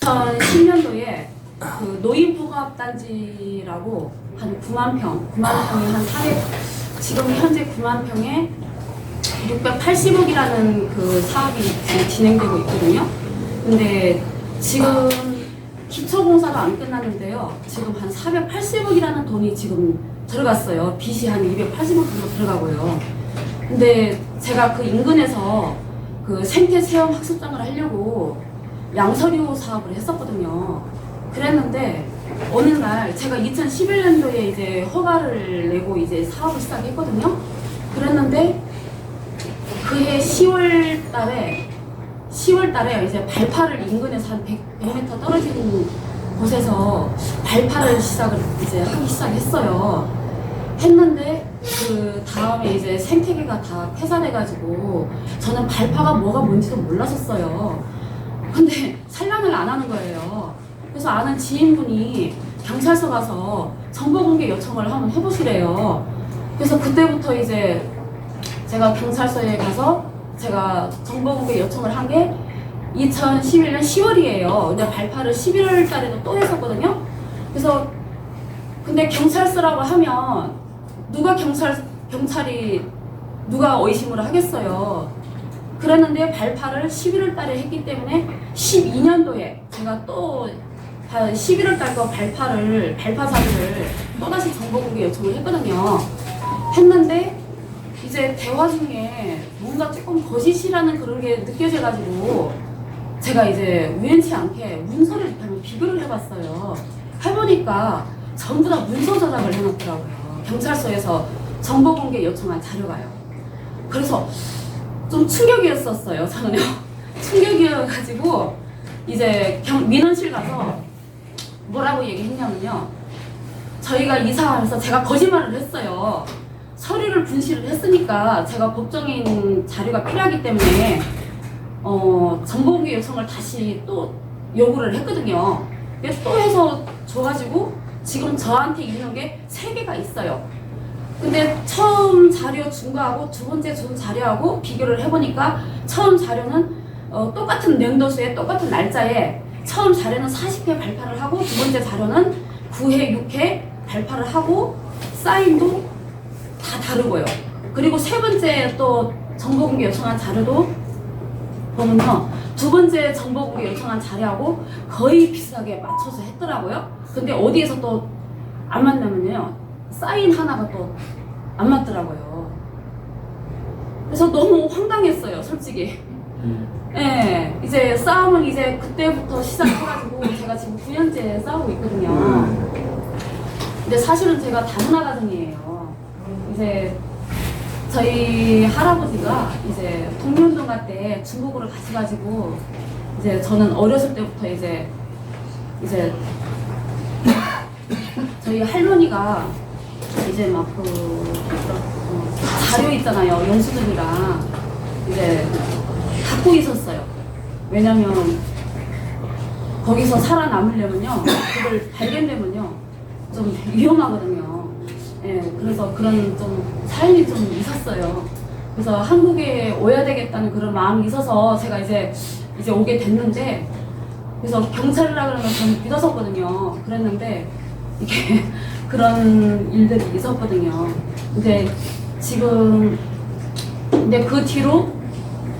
2010년도에 그 노인복합단지라고 한 9만 평, 9만 평에 한 400, 지금 현재 9만 평에 680억이라는 그 사업이 진행되고 있거든요. 근데 지금 기초공사가 안 끝났는데요. 지금 한 480억이라는 돈이 지금 들어갔어요. 빚이 한 280억 정도 들어가고요. 근데 제가 그 인근에서 그 생태 체험 학습장을 하려고 양서류 사업을 했었거든요. 그랬는데 어느 날 제가 2011년도에 이제 허가를 내고 이제 사업을 시작했거든요. 그랬는데 그해 10월 달에 10월 달에 이제 발파를 인근에서 한 100, 100m 떨어진 곳에서 발파를 시작을 이제 하기 시작했어요. 했는데 그 다음에 이제 생태계가 다 폐사돼가지고 저는 발파가 뭐가 뭔지도 몰랐었어요. 근데 산란을 안 하는 거예요. 그래서 아는 지인분이 경찰서 가서 정보 공개 요청을 한번 해보시래요. 그래서 그때부터 이제 제가 경찰서에 가서 제가 정보 공개 요청을 한 게 2011년 10월이에요. 근데 발파를 11월 달에도 또 했었거든요. 그래서 근데 경찰서라고 하면 누가 경찰 경찰이 누가 의심을 하겠어요. 그랬는데 발파를 11월 달에 했기 때문에 12년도에 제가 또 11월 달거 발파를 발파 사기를 또다시 정보 공개 요청을 했거든요. 했는데 이제 대화 중에 뭔가 조금 거짓이라는 그런 게 느껴져가지고 제가 이제 우연치 않게 문서를 비교를 해봤어요. 해보니까 전부 다 문서 저장을 해놨더라고요. 경찰서에서 정보 공개 요청한 자료가요. 그래서 좀 충격이었었어요. 저는요. 충격이어가지고 이제 경, 민원실 가서 뭐라고 얘기했냐면요. 저희가 이사하면서 제가 거짓말을 했어요. 서류를 분실을 했으니까 제가 법정인 자료가 필요하기 때문에 어, 정보공개 요청을 다시 또 요구를 했거든요. 또 해서 줘가지고 지금 저한테 있는 게세 개가 있어요. 근데 처음 자료 준 거하고 두 번째 준 자료하고 비교를 해보니까 처음 자료는 어, 똑같은 연도수에 똑같은 날짜에 처음 자료는 40회 발파를 하고 두 번째 자료는 9회, 6회 발파를 하고 사인도 다 다르고요. 그리고 세 번째 또 정보 공개 요청한 자료도 보면요. 두 번째 정보 공개 요청한 자료하고 거의 비슷하게 맞춰서 했더라고요. 근데 어디에서 또안 맞냐면요. 사인 하나가 또 안 맞더라고요. 그래서 너무 황당했어요, 솔직히. 예, 이제 싸움은 이제 그때부터 시작해가지고 제가 지금 9년째 싸우고 있거든요. 근데 사실은 제가 다문화 가정이에요. 이제 저희 할아버지가 이제 동년동가 때 중국으로 가셔가지고 이제 저는 어렸을 때부터 이제 이제 저희 할머니가 이제 막그 어, 자료 있잖아요 영수증이랑 이제 갖고 있었어요. 왜냐면 거기서 살아남으려면요 그걸 발견되면요 좀 위험하거든요. 예, 그래서 그런 좀 사연이 좀 있었어요. 그래서 한국에 오야 되겠다는 그런 마음이 있어서 제가 이제 이제 오게 됐는데 그래서 경찰이라 그러면 전 믿었었거든요. 그랬는데 이게 그런 일들이 있었거든요. 근데 지금 근데 그 뒤로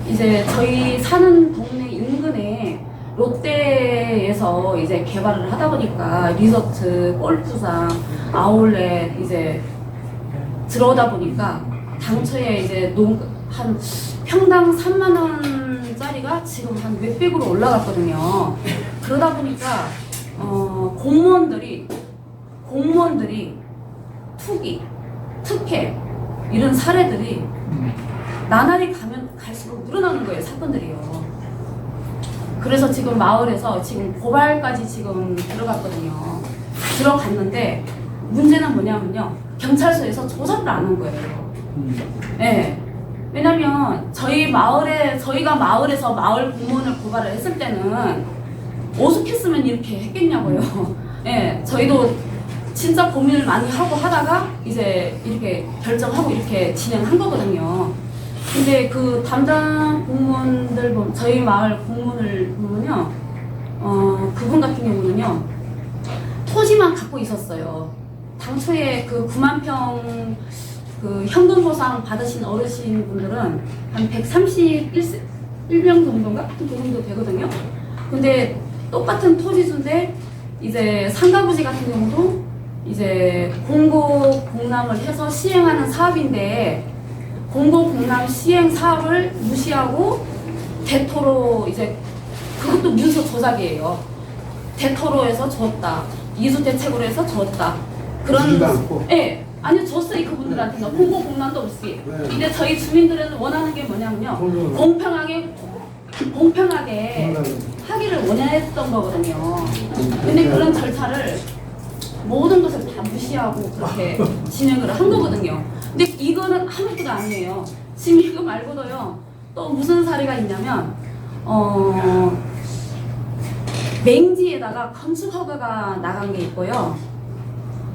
이제 저희 사는 동네 인근에 롯데에서 이제 개발을 하다 보니까 리조트, 골프장, 아울렛 이제 들어오다 보니까 당초에 이제 농, 한 평당 3만 원짜리가 지금 한 몇백으로 올라갔거든요. 그러다 보니까 어, 공무원들이 공무원들이 투기, 특혜 이런 사례들이 나날이 가면 갈수록 늘어나는 거예요 사건들이요. 그래서 지금 마을에서 지금 고발까지 지금 들어갔거든요. 들어갔는데 문제는 뭐냐면요 경찰서에서 조사를 안 한 거예요. 네. 왜냐면 저희 마을에 저희가 마을에서 마을 공무원을 고발을 했을 때는 오죽했으면 이렇게 했겠냐고요. 예, 저희도 진짜 고민을 많이 하고 하다가 이제 이렇게 결정하고 이렇게 진행한 거거든요. 근데 그 담당 공무원들 보면 저희 마을 공무원을 보면요, 어, 그분 같은 경우는요, 토지만 갖고 있었어요. 당초에 그 9만 평 그 현금 보상 받으신 어르신 분들은 한 131명 정도인가? 그 정도 되거든요. 근데 똑같은 토지주인데 이제 상가부지 같은 경우도 이제 공고 공람을 해서 시행하는 사업인데 공고 공람 시행 사업을 무시하고 대토로 이제 그것도 문서 조작이에요. 대토로에서 줬다. 이주 대책으로 해서 줬다. 그런. 예. 아니 줬어요 그분들한테는 공고 공람도 없이. 네. 근데 저희 주민들은 원하는 게 뭐냐면요. 공평하게 공평하게 하기를 원했던 거거든요. 근데 그런 절차를 모든 것을 다 무시하고 그렇게 진행을 한 거거든요. 근데 이거는 아무것도 아니에요. 지금 이거 말고도요. 또 무슨 사례가 있냐면 어 맹지에다가 건축 허가가 나간 게 있고요.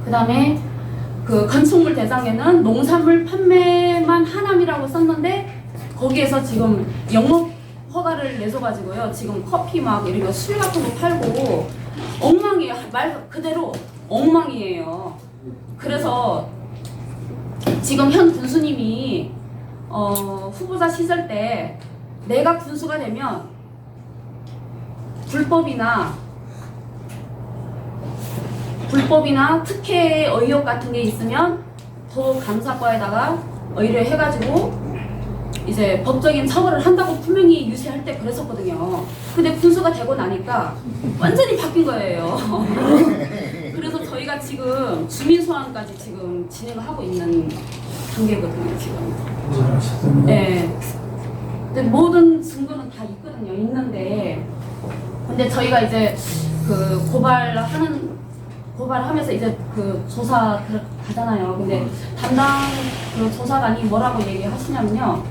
그다음에 그 건축물 대장에는 농산물 판매만 하남이라고 썼는데 거기에서 지금 영업 허가를 내줘가지고요. 지금 커피 막 이런 거술 같은 거 팔고 엉망이에요. 말 그대로 엉망이에요. 그래서 지금 현 군수님이 어, 후보자 시절 때 내가 군수가 되면 불법이나 불법이나 특혜 의혹 같은 게 있으면 도 감사과에다가 의뢰해가지고 이제 법적인 처벌을 한다고 분명히 유세할 때 그랬었거든요. 근데 군수가 되고 나니까 완전히 바뀐 거예요. 그래서 저희가 지금 주민 소환까지 지금 진행을 하고 있는 단계거든요, 지금. 네. 근데 모든 증거는 다 있거든요. 있는데 근데 저희가 이제 그 고발하는 고발하면서 이제 그 조사 들어가잖아요. 근데 담당 그 조사관이 뭐라고 얘기하시냐면요.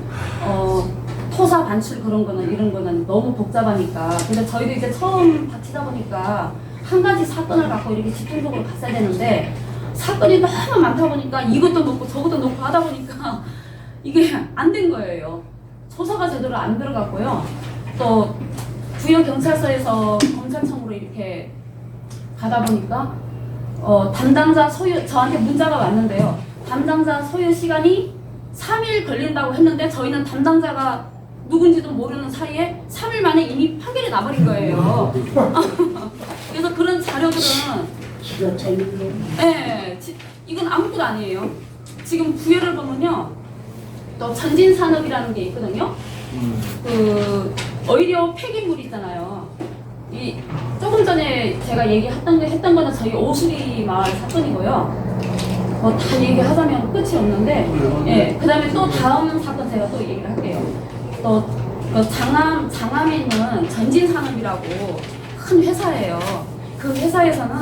어 토사 반출 그런 거는 이런 거는 너무 복잡하니까. 근데 저희도 이제 처음 닥치다 보니까 한 가지 사건을 갖고 이렇게 집중적으로 갔어야 되는데 사건이 너무 많다 보니까 이것도 놓고 저것도 놓고 하다 보니까 이게 안 된 거예요. 조사가 제대로 안 들어갔고요. 또 부여 경찰서에서 검찰청으로 이렇게 가다 보니까 어, 담당자 소유 저한테 문자가 왔는데요. 담당자 소유 시간이 3일 걸린다고 했는데 저희는 담당자가 누군지도 모르는 사이에 3일 만에 이미 판결이 나버린 거예요. 그래서 그런 자료들은. 예, 지- 이건 아무것도 아니에요. 지금 부여를 보면요. 또 전진 산업이라는 게 있거든요. 그 오히려 폐기물 있잖아요. 이 조금 전에 제가 얘기했던 거 했던 거는 저희 오수리 마을 사건이고요. 뭐 다 얘기하자면 끝이 없는데, 예. 그 다음에 또 다음 사건 제가 또 얘기를 할게요. 또 그 장암 장암에 있는 전진산업이라고 큰 회사예요. 그 회사에서는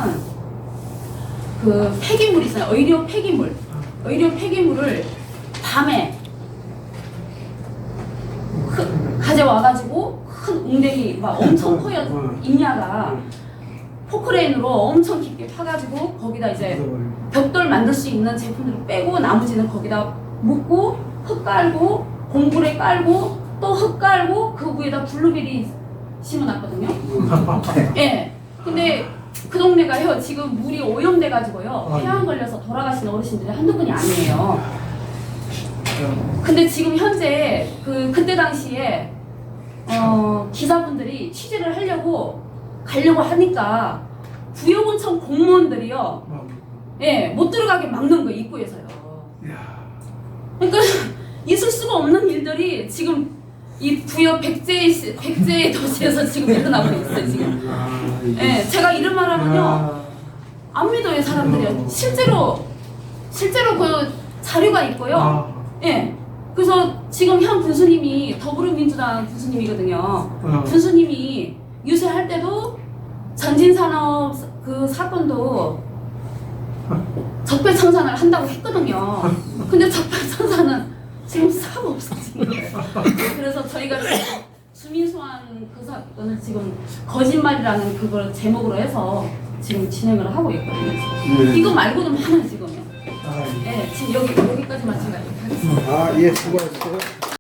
그 폐기물 있어요. 의료 폐기물. 의료 폐기물을 밤에 큰- 가져와가지고 큰 웅덩이 막 엄청 커요. 임야가. 포크레인으로 엄청 깊게 파가지고 거기다 이제 벽돌 만들 수 있는 제품들을 빼고 나머지는 거기다 묻고 흙 깔고 공불에 깔고 또 흙 깔고 그 위에다 블루베리 심어놨거든요. 예. 근데 그 동네가요 지금 물이 오염돼 가지고요 폐암 걸려서 돌아가신 어르신들이 한두 분이 아니에요. 근데 지금 현재 그 그때 당시에 어, 기사분들이 취재를 하려고 가려고 하니까 부여군청 공무원들이요 예, 못 들어가게 막는 거예요, 입구에서요. 그러니까 있을 수가 없는 일들이 지금 이 부여 백제 시- 백제 도시에서 지금 일어나고 있어요, 지금. 예, 제가 이런 말 하면요. 안 믿어요, 사람들이요. 실제로 실제로 그 자료가 있고요. 예. 그래서 지금 현 군수님이 더불어민주당 군수님이거든요. 군수님이 유세할 때도 전진산업 그 사건도 적폐청산을 한다고 했거든요. 근데 적폐청산은 지금 사고 없어진 거예요. 그래서 저희가 주민소환 그 사건을 지금 거짓말이라는 그걸 제목으로 해서 지금 진행을 하고 있거든요. 지금. 이거 말고도 많아요 지금 요. 예, 지금 여기 여기까지만 제가 얘기하겠습니다. 아, 예, 수고하셨어요.